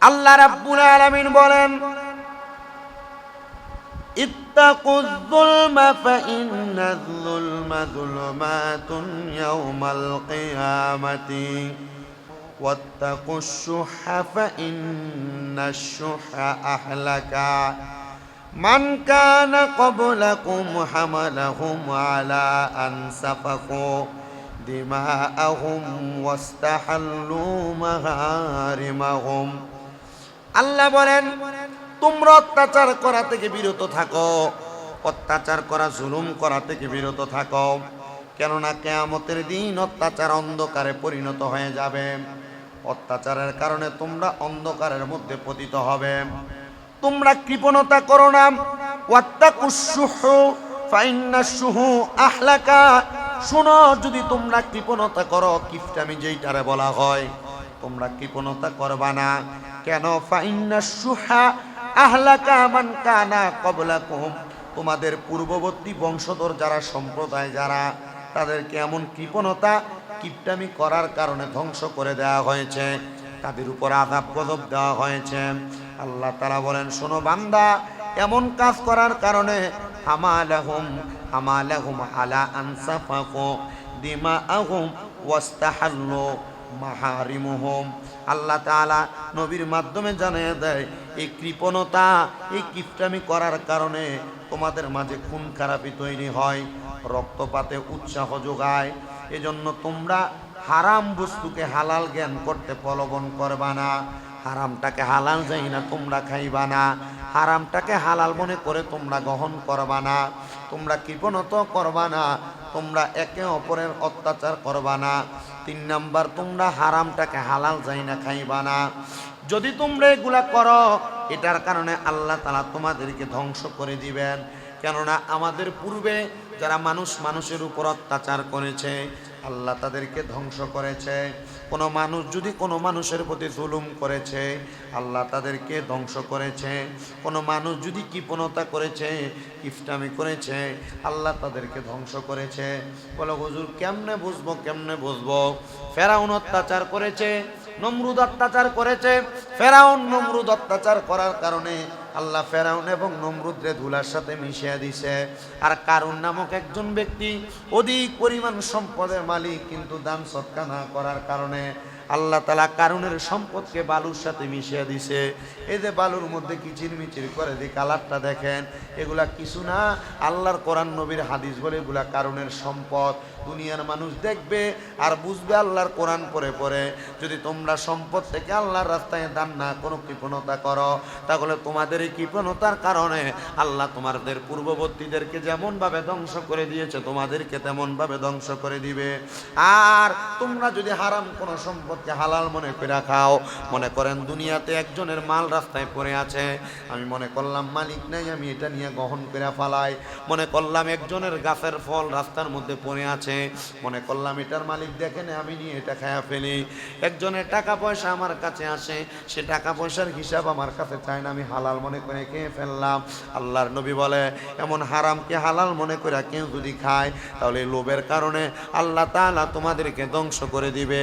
আল্লাহ রাব্বুল আলামিন বলেন اتقوا الظلم فإن الظلم ظلمات يوم القيامة واتقوا الشح فإن الشح أهلك من كان قبلكم حملهم على أن سفكوا دماءهم واستحلوا مغارمهم আল্লাহ বলেন, তোমরা অত্যাচার করা থেকে বিরত থাকো, অত্যাচার করা, জুলুম করা থেকে বিরত থাকো, কেননা কেয়ামতের দিন অত্যাচার অন্ধকারে পরিণত হয়ে যাবে। অত্যাচারের কারণে তোমরা অন্ধকারের মধ্যে পতিত হবে। তোমরা কৃপণতা করো না। আহলাকা। শোনো, যদি তোমরা কৃপণতা করো কিফটামি যেইটারে বলা হয়, তোমরা কৃপণতা করবা না। কেন? ফাইন্না সুহা আহলাকা মান কানা কবলাকুম তোমাদের পূর্ববর্তী বংশধর যারা, সম্প্রদায় যারা, তাদেরকে এমন কৃপণতা, কিপটামি করার কারণে ধ্বংস করে দেওয়া হয়েছে। তাদের উপর আঘাত গজব দেওয়া হয়েছে। আল্লাহ তারা বলেন, শোনো বান্দা, এমন কাজ করার কারণে হামালাহুম হামালাহুম আলা আনসাফাকু, দিমাআহুম ওয়াস্তাহাল্লু মাহারিমুহুম। আল্লাহ তাআলা নবীর মাধ্যমে জানিয়ে দেয়, এই কৃপণতা, এই কিপটামি করার কারণে তোমাদের মাঝে খুন খারাপি তৈরি হয়, রক্তপাতে উৎসাহ যোগায়। এজন্য তোমরা হারাম বস্তুকে হালাল জ্ঞান করতে প্রলোভন করবা না। হারামটাকে হালাল যাই না, তোমরা খাইবা না। হারামটাকে হালাল মনে করে তোমরা গ্রহণ করবা না। তোমরা কৃপণত করবা না। তোমরা একে অপরের অত্যাচার করবা না। তিন নাম্বার, তোমরা হারামটাকে হালাল যাই না খাইবা না। যদি তোমরা এগুলা করো, এটার কারণে আল্লাহ তালা তোমাদেরকে ধ্বংস করে দিবেন। কেননা আমাদের পূর্বে যারা মানুষ মানুষের উপর অত্যাচার করেছে আল্লাহ তাদেরকে ধ্বংস করেছে। কোনো মানুষ, যদি কোনো মানুষের প্রতি জুলুম করেছে, আল্লাহ তাদেরকে ধ্বংস করেছে। কোনো মানুষ যদি কৃপণতা করেছে ইফটামি করেছে, আল্লাহ তাদেরকে ধ্বংস করেছে। বলো, হুজুর, কেমনে বুঝব কেমনে বুঝব? ফেরাউন অত্যাচার করেছে, নমরুদ অত্যাচার করেছে। ফেরাউন নমরুদ অত্যাচার করার কারণে আল্লাহ ফেরাউন এবং নমরুদ্রে ধুলার সাথে মিশিয়ে দিছে। আর কারুন নামক একজন ব্যক্তি অধিক পরিমাণ সম্পদের মালিক, কিন্তু দান সৎকা না করার কারণে আল্লাহ তালা কারণের সম্পদকে বালুর সাথে মিশিয়ে দিছে। এই যে বালুর মধ্যে কিচির মিচির করে দিয়ে কালারটা দেখেন, এগুলা কিছু না। আল্লাহর কোরআন, নবীর হাদিস বলে এগুলা কারুনের সম্পদ। দুনিয়ার মানুষ দেখবে আর বুঝবে আল্লাহর কোরআন পড়ে পরে। যদি তোমরা সম্পদ থেকে আল্লাহর রাস্তায় দান না কোনো কৃপণতা করো, তাহলে তোমাদের এই কৃপণতার কারণে আল্লাহ তোমাদের পূর্ববর্তীদেরকে যেমনভাবে ধ্বংস করে দিয়েছে, তোমাদেরকে তেমনভাবে ধ্বংস করে দিবে। আর তোমরা যদি হারাম কোনো সম্পদকে হালাল মনে করে খাও। মনে করেন দুনিয়াতে একজনের মাল রাস্তায় পড়ে আছে। আমি মনে করলাম, মালিক নাই, আমি এটা নিয়ে গ্রহণ করে ফালাই। মনে করলাম, একজনের গাছের ফল রাস্তার মধ্যে পড়ে আছে। মনে করলাম, এটার মালিক দেখে না, আমি নিয়ে এটা খায়া ফেলি। একজনের টাকা পয়সা আমার কাছে আসে, সে টাকা পয়সার হিসাব আমার কাছে চায় না, আমি হালাল মনে করে খেয়ে ফেললাম। আল্লাহর নবী বলে, এমন হারামকে হালাল মনে করে কেউ যদি খায়, তাহলে লোভের কারণে আল্লাহ তাআলা তোমাদেরকে ধ্বংস করে দিবে।